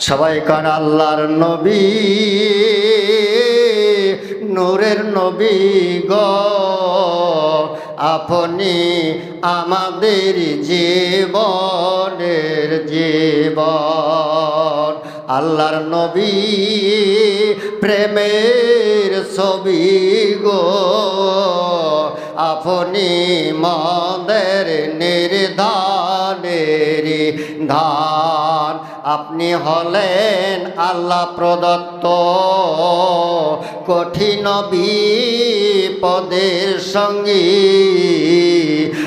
সবাই কান আল্লাহর নবী, নূরের নবী গ। আপনি আমাদের জীবনের জীবন। আল্লাহর নবী প্রেমের ছবি গো। আপনি মদের ধান। আপনি হলেন আল্লাহ প্রদত্ত কঠিন বিপদের সঙ্গী।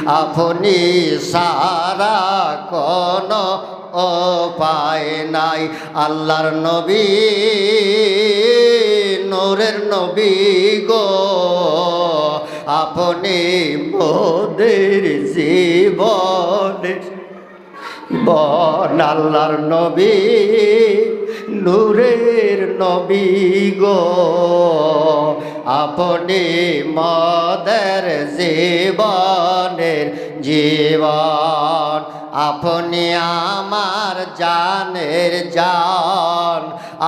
আপনি সারা কোন পায় নাই। আল্লাহর নবী, নোরের নবী গো। আপনি মোদের জীবনের বন আল্লাহর নবী, নূরের নবী গো। আপনি মদের জীবনের জীবন, আপনি আমার জানের জান,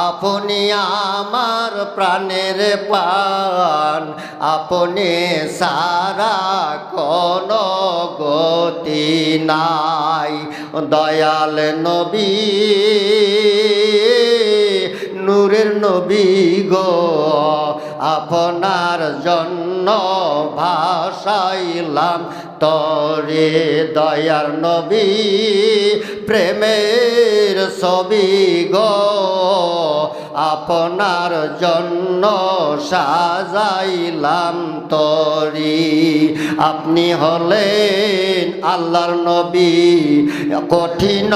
আপনি আমার প্রাণের পান আপনি সারা কোন গতি নাই। দয়াল নবী, নূরের নবী গো, আপনার জন্য ভাসাইলাম তরে। দয়ার নবী, প্রেমের ছবি গো আপনার জন্য সাজাইলাম তরি। আপনি হলেন আল্লাহর নবী, কঠিন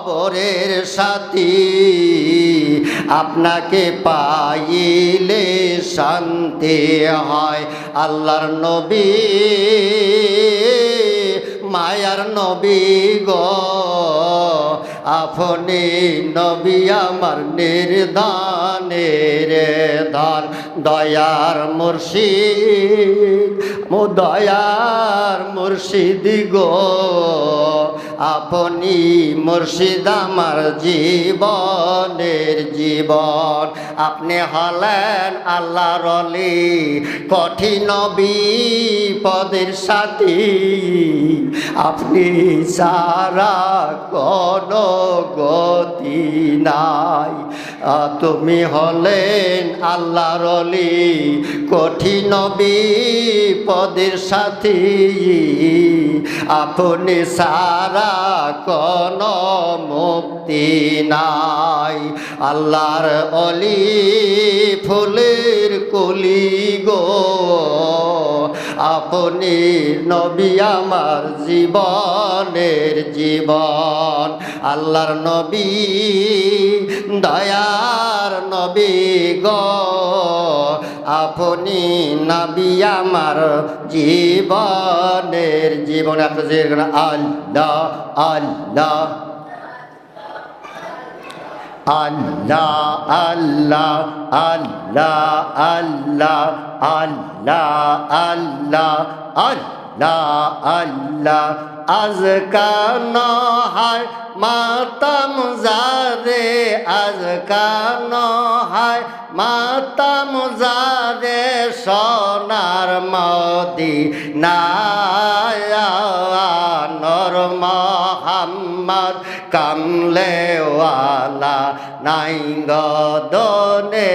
কবরের সাথী। আপনাকে পাইলে শান্তি হয় আল্লাহর নবী, মায়ার নবী গো। আপনি নবী আমার নির্ধানের ধান দয়ার মুর্শিদ মো দয়ার মুর্শিদ গো। আপনি মুর্শিদ আমার জীবনের জীবন। আপনি হলেন আল্লাহ রলি কঠিন বিপদের সাথী। আপনি সারা কোন গতি নাই। তুমি হলেন আল্লাহ রলি কঠিন বিপদের সাথী। আপনি সারা কোন মুক্তি নাই। আল্লাহর অলি ফুলের কলি গো। আপনি নবী আমার জীবনের জীবন। আল্লাহর নবী, দয়ার নবী গো। আপনি নবী আমার জীবনের জীবন একটা যে আল্লাহ আল্লাহ। আল্লাহ আল্লাহ আল্লাহ আল্লাহ আল্লাহ আল্লাহ আল্লাহ আল্লাহ। আজকান হায় মাতাম জারে আজকান হায় মাতাম সোনার মদিনায়া নর মোহাম্মদ কামলেওয়ালা নাই গদনে